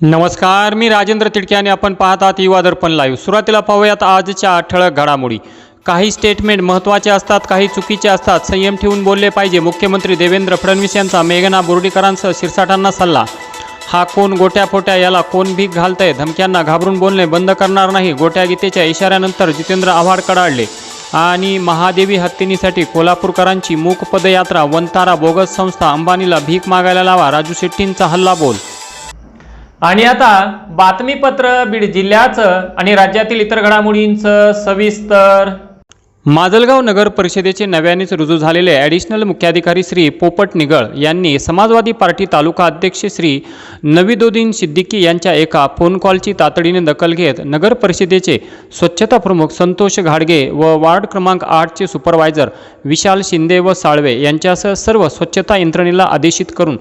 नमस्कार मी राजेंद्र तिडके आणि आपण पाहत आहात युवा दर्पण लाईव्ह सुरुवातीला पाहूयात आजच्या ठळक घडामोडी. काही स्टेटमेंट महत्त्वाचे असतात काही चुकीचे असतात. संयम ठेवून बोलले पाहिजे. मुख्यमंत्री देवेंद्र फडणवीस यांचा मेघना बोर्डीकरांसह शिरसाटांना सल्ला. हा कोण गोट्या फोट्या याला कोण भीक घालतंय? धमक्यांना घाबरून बोलणे बंद करणार नाही. गोट्या गीतेच्या इशाऱ्यानंतर जितेंद्र आव्हाड कडाडले. आणि महादेवी हत्तीनीसाठी कोल्हापूरकरांची मूक पदयात्रा. वंतारा बोगस संस्था अंबानीला भीक मागायला लावा. राजू शेट्टींचा हल्ला बोल. आणि आता बातमीपत्र बीड जिल्ह्याचं आणि राज्यातील इतर घडामोडींचं सविस्तर माजलगाव नगर परिषदेचे नव्यानेच रुजू झालेले ॲडिशनल मुख्याधिकारी श्री पोपट निगळ यांनी समाजवादी पार्टी तालुका अध्यक्ष श्री नविदोद्दीन सिद्दीकी यांच्या एका फोन कॉलची तातडीने दखल घेत नगर परिषदेचे स्वच्छता प्रमुख संतोष घाडगे व वार्ड क्रमांक आठचे सुपरवायझर विशाल शिंदे व साळवे यांच्यासह सर्व स्वच्छता यंत्रणेला आदेशित करून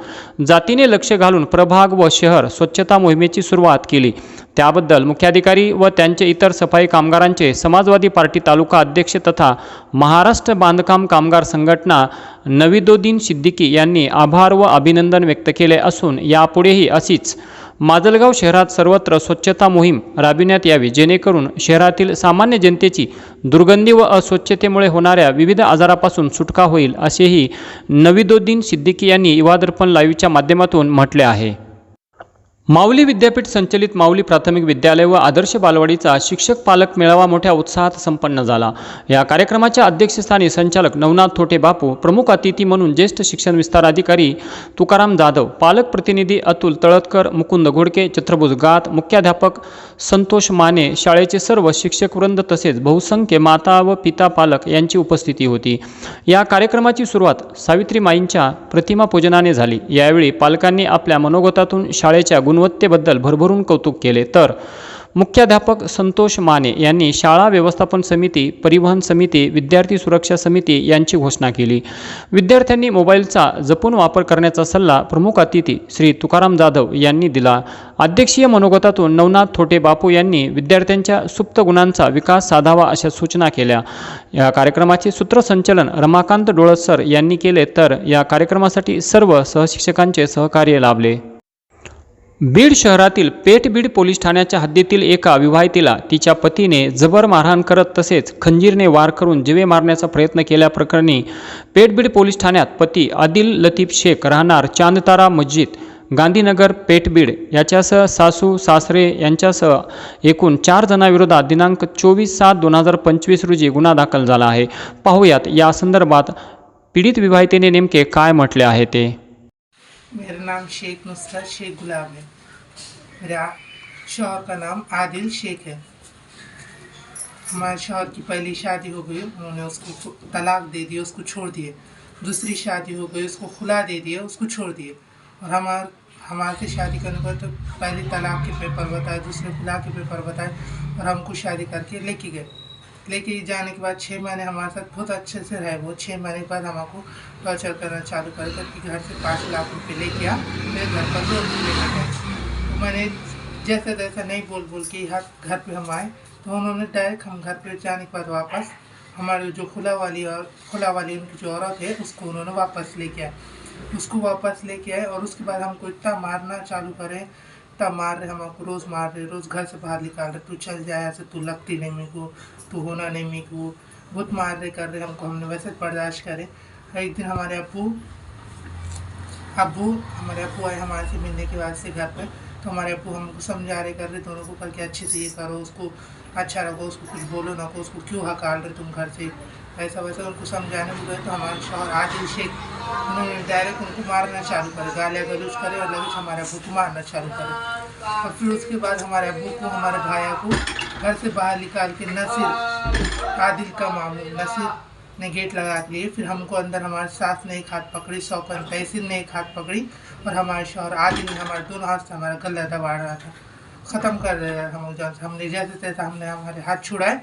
जातीने लक्ष घालून प्रभाग व शहर स्वच्छता मोहिमेची सुरुवात केली. त्याबद्दल मुख्याधिकारी व त्यांचे इतर सफाई कामगारांचे समाजवादी पार्टी तालुका अध्यक्ष तथा महाराष्ट्र बांधकाम कामगार संघटना नविदोद्दीन सिद्दीकी यांनी आभार व अभिनंदन व्यक्त केले असून यापुढेही अशीच माजलगाव शहरात सर्वत्र स्वच्छता मोहीम राबविण्यात यावी जेणेकरून शहरातील सामान्य जनतेची दुर्गंधी व अस्वच्छतेमुळे होणाऱ्या विविध आजारापासून सुटका होईल असेही नविदोद्दीन सिद्दीकी यांनी युवादर्पण लाईव्हच्या माध्यमातून म्हटले आहे. माऊली विद्यापीठ संचलित माऊली प्राथमिक विद्यालय व आदर्श बालवाडीचा शिक्षक पालक मेळावा मोठ्या उत्साहात संपन्न झाला. या कार्यक्रमाच्या अध्यक्षस्थानी संचालक नवनाथ थोटे बापू प्रमुख अतिथी म्हणून ज्येष्ठ शिक्षण विस्तार अधिकारी तुकाराम जाधव पालक प्रतिनिधी अतुल तळतकर मुकुंद घोडके चत्रभुज गात मुख्याध्यापक संतोष माने शाळेचे सर्व शिक्षकवृंद तसेच बहुसंख्य माता व पिता पालक यांची उपस्थिती होती. या कार्यक्रमाची सुरुवात सावित्रीमाईंच्या प्रतिमा पूजनाने झाली. यावेळी पालकांनी आपल्या मनोगतातून शाळेच्या गुण गुणवत्तेबद्दल भरभरून कौतुक केले. तर मुख्याध्यापक संतोष माने यांनी शाळा व्यवस्थापन समिती परिवहन समिती विद्यार्थी सुरक्षा समिती यांची घोषणा केली. विद्यार्थ्यांनी मोबाईलचा जपून वापर करण्याचा सल्ला प्रमुख अतिथी श्री तुकाराम जाधव यांनी दिला. अध्यक्षीय मनोगतातून नवनाथ थोटे बापू यांनी विद्यार्थ्यांच्या सुप्त गुणांचा विकास साधावा अशा सूचना केल्या. या कार्यक्रमाचे सूत्रसंचलन रमाकांत डोळसर यांनी केले. तर या कार्यक्रमासाठी सर्व सहशिक्षकांचे सहकार्य लाभले. बीड शहरातील पेठबीड पोलीस ठाण्याच्या हद्दीतील एका विवाहितेला तिच्या पतीने जबर मारहाण करत तसेच खंजीरने वार करून जिवे मारण्याचा प्रयत्न केल्याप्रकरणी पेठबीड पोलीस ठाण्यात पती आदिल लतीफ शेख राहणार चांदतारा मस्जिद गांधीनगर पेठबीड याच्यासह सासू सासरे यांच्यासह एकूण चार जणांविरोधात दिनांक चोवीस सात दोन हजार पंचवीस रोजी गुन्हा दाखल झाला आहे. पाहूयात या संदर्भात पीडित विवाहितेने नेमके काय म्हटले आहे ते. मेरा नाम शेख नुसरत शेख गुलाब है। मेरा शोहर का नाम आदिल शेख है। हमारे शोहर की पहली शादी हो गई, उन्होंने उसको तलाक दे दिया, उसको छोड़ दिए। दूसरी शादी हो गई, उसको खुला दे दिया, उसको छोड़ दिए। और हमार हमारे से शादी करने पर तो पहले तलाक के पेपर बताए, दूसरे खुला के पेपर बताए और हमको शादी करके लेके गए। लेके जाने के बाद छः महीने हमारे साथ बहुत अच्छे से रहे। वो छः महीने के बाद हमको टॉर्चर करना चालू कर करके घर से पाँच लाख रुपये लेके आ, मेरे घर पर लोन लेकर गए। मैंने जैसे तैसा नहीं बोल बोल के यहाँ घर पे हम आए तो उन्होंने डायरेक्ट हम घर पे जाने के बाद वापस हमारे जो खुला वाली और खुला वाली उनकी जो औरत है, उसको उन्होंने वापस लेके आए। उसको वापस लेके आए और उसके बाद हमको इतना मारना चालू करे इतना मार रहे, हम आपको रोज़ मार रहे, रोज़ घर से बाहर निकाल रहे, तू चल जाए ऐसे तू लगती नहीं मेरे को, तू होना नहीं मेरे को। बहुत मार रहे, कर रहे, हमको हमने वैसे बर्दाश्त करे। एक दिन हमारे अबू अबू हमारे अबू आए हमारे से मिलने के बाद से घर पर तो हमारे अबू हमको समझा रहे, कर रहे, दोनों को करके अच्छे से ये करो, उसको अच्छा रखो, उसको कुछ बोलो ना को उसको क्यों हकाल रहे तुम घर से? ऐसा वैसा उनको समझाने को गए तो हमारे शौहर आदिल शेख उन्होंने डायरेक्ट उनको मारना चालू करे गालियाँ गलूज करे और लगे हमारे अबू को मारना चालू करे। और फिर उसके बाद हमारे अबू को, हमारे भाया को घर से बाहर निकाल के नसीर आदिल का मामू नसीर ने गेट लगा दिए। फिर हमको अंदर हमारे सास ने एक हाथ पकड़ी सौकन तहसील ने एक हाथ पकड़ी और हमारे शौहर आदिल ने हमारे दोनों हाथ से हमारा गला दबा रहा था। ख़त्म कर रहे हम से हमने जैसे तैसे हमने हमारे हाथ छुड़ाए।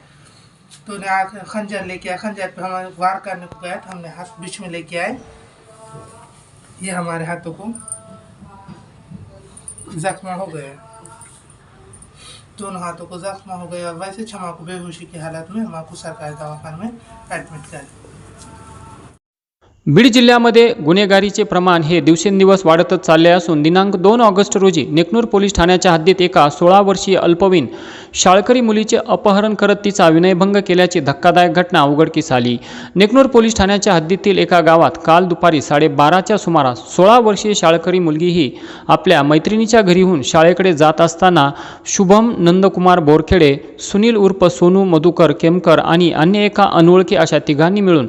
तो उन्हें खंजर लेके आया खंजर पे हमारे वार करने को गया तो हमने हाथ बीच में लेके आए। ये हमारे हाथों को जख्म हो गया। दोनों हाथों को जख्म हो गया। वैसे क्षमा को बेहोशी की हालत में हम आपको सरकारी दवाखान में एडमिट कर। बीड जिल्ह्यामध्ये गुन्हेगारीचे प्रमाण हे दिवसेंदिवस वाढतच चालले असून दिनांक दोन ऑगस्ट रोजी नेकनूर पोलीस ठाण्याच्या हद्दीत एका सोळा वर्षीय अल्पवयीन शाळकरी मुलीचे अपहरण करत तिचा विनयभंग केल्याची धक्कादायक घटना उघडकीस आली नेकनूर पोलीस ठाण्याच्या हद्दीतील एका गावात काल दुपारी साडेबाराच्या सुमारास सोळा वर्षीय शाळकरी मुलगी ही आपल्या मैत्रिणीच्या घरीहून शाळेकडे जात असताना शुभम नंदकुमार बोरखेडे सुनील उर्फ सोनू मधुकर केमकर आणि अन्य एका अनोळखी अशा तिघांनी मिळून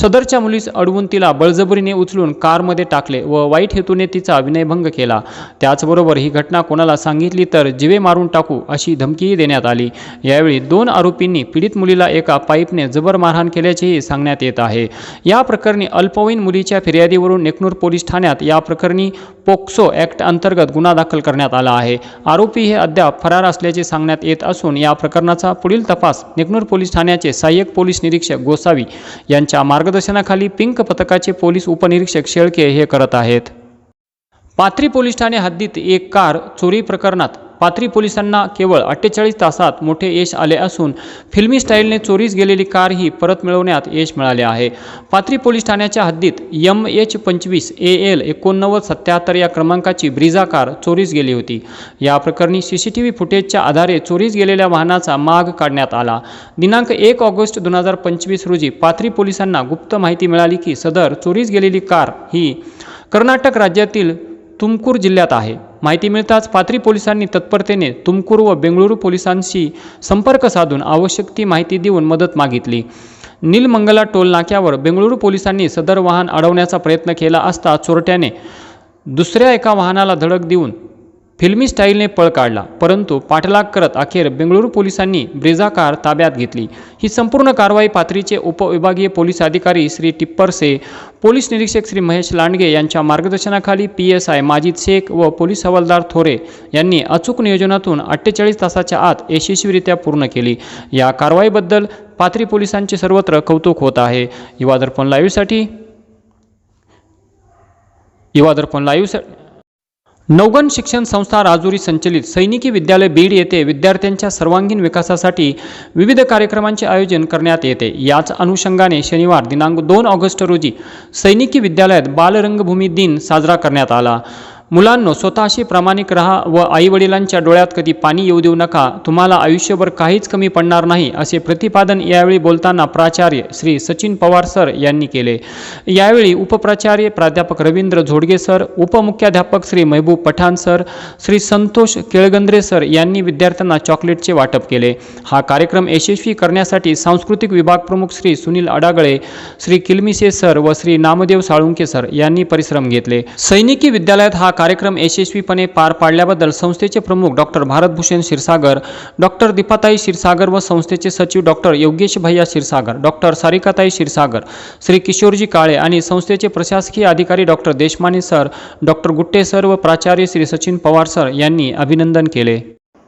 सदरच्या मुलीस अडवून तिला बळजबरीने उचलून कारमध्ये टाकले व वाईट हेतूने तिचा विनयभंग केला. त्याचबरोबर ही घटना कोणाला सांगितली तर जिवे मारून टाकू अशी धमकीही देण्यात आली. यावेळी दोन आरोपींनी पीडित मुलीला एका पाईपने जबर मारहाण केल्याचेही सांगण्यात येत आहे. या प्रकरणी अल्पवयीन मुलीच्या फिर्यादीवरून नेकनूर पोलीस ठाण्यात या प्रकरणी पोक्सो ॲक्ट अंतर्गत गुन्हा दाखल करण्यात आला आहे. आरोपी हे अद्याप फरार असल्याचे सांगण्यात येत असून या प्रकरणाचा पुढील तपास नेकनूर पोलीस ठाण्याचे सहाय्यक पोलीस निरीक्षक गोसावी यांच्या मार्गदर्शनाखाली पिंक पथकाचे पोलीस उपनिरीक्षक शेळके हे करत आहेत. पाथरी पोलीस ठाणे हद्दीत एक कार चोरी प्रकरणात पाथरी पोलिसांना केवळ अठ्ठेचाळीस तासात मोठे यश आले असून फिल्मी स्टाईलने चोरीस गेलेली कार ही परत मिळवण्यात यश मिळाले आहे. पाथरी पोलीस ठाण्याच्या हद्दीत यम एच पंचवीस ए एल एकोणनव्वद सत्याहत्तर या क्रमांकाची ब्रिझा कार चोरीस गेली होती. या प्रकरणी सी सी टी व्ही फुटेजच्या आधारे चोरीस गेलेल्या वाहनाचा माग काढण्यात आला. दिनांक एक ऑगस्ट दोन हजार पंचवीस रोजी पाथरी पोलिसांना गुप्त माहिती मिळाली की सदर चोरीस गेलेली कार ही कर्नाटक राज्यातील तुमकूर जिल्ह्यात आहे. माहिती मिळताच पाथरी पोलिसांनी तत्परतेने तुमकूर व बेंगळुरू पोलिसांशी संपर्क साधून आवश्यक ती माहिती देऊन मदत मागितली. नीलमंगला टोल नाक्यावर बेंगळुरू पोलिसांनी सदर वाहन अडवण्याचा प्रयत्न केला असता चोरट्याने दुसऱ्या एका वाहनाला धडक देऊन फिल्मी स्टाईलने पळ काढला परंतु पाठलाग करत अखेर बेंगळुरू पोलिसांनी ब्रेझा कार ताब्यात घेतली. ही संपूर्ण कारवाई पाथरीचे उपविभागीय पोलीस अधिकारी श्री टिप्परसे पोलीस निरीक्षक श्री महेश लांडगे यांच्या मार्गदर्शनाखाली P S I Majid Shaikh व पोलीस हवालदार थोरे यांनी अचूक नियोजनातून अठ्ठेचाळीस तासाच्या आत यशस्वीरित्या पूर्ण केली. या कारवाईबद्दल पाथरी पोलिसांचे सर्वत्र कौतुक होत आहे. युवादर्पण लाईव्हसाठी युवादर्पण लाईव्हसाठी नवगण शिक्षण संस्था राजुरी संचलित सैनिकी विद्यालय बीड येथे विद्यार्थ्यांच्या सर्वांगीण विकासासाठी विविध कार्यक्रमांचे आयोजन करण्यात येते. याच अनुषंगाने शनिवार दिनांक दोन ऑगस्ट रोजी सैनिकी विद्यालयात बालरंगभूमी दिन साजरा करण्यात आला. मुलांनो स्वतःशी प्रामाणिक राहा व आईवडिलांच्या डोळ्यात कधी पाणी येऊ देऊ नका. तुम्हाला आयुष्यभर काहीच कमी पडणार नाही असे प्रतिपादन यावेळी बोलताना प्राचार्य श्री सचिन पवार सर यांनी केले. यावेळी उपप्राचार्य प्राध्यापक रवींद्र झोडगे सर उपमुख्याध्यापक श्री महबूब पठाण सर श्री संतोष केळगंद्रे सर यांनी विद्यार्थ्यांना चॉकलेटचे वाटप केले. हा कार्यक्रम यशस्वी करण्यासाठी सांस्कृतिक विभाग प्रमुख श्री सुनील अडागळे श्री किलमिसे सर व श्री नामदेव साळुंके सर यांनी परिश्रम घेतले. सैनिकी विद्यालयात हा कार्यक्रम यशस्वीपणे पार पाडल्याबद्दल संस्थेचे प्रमुख डॉक्टर भारतभूषण क्षीरसागर डॉक्टर दीपाताई क्षीरसागर व संस्थेचे सचिव डॉक्टर योगेश भैया क्षीरसागर डॉक्टर सारिकाताई क्षीरसागर श्री किशोरजी काळे आणि संस्थेचे प्रशासकीय अधिकारी doctor Deshmane sir doctor Gutte sir व प्राचार्य श्री सचिन पवार सर यांनी अभिनंदन केले.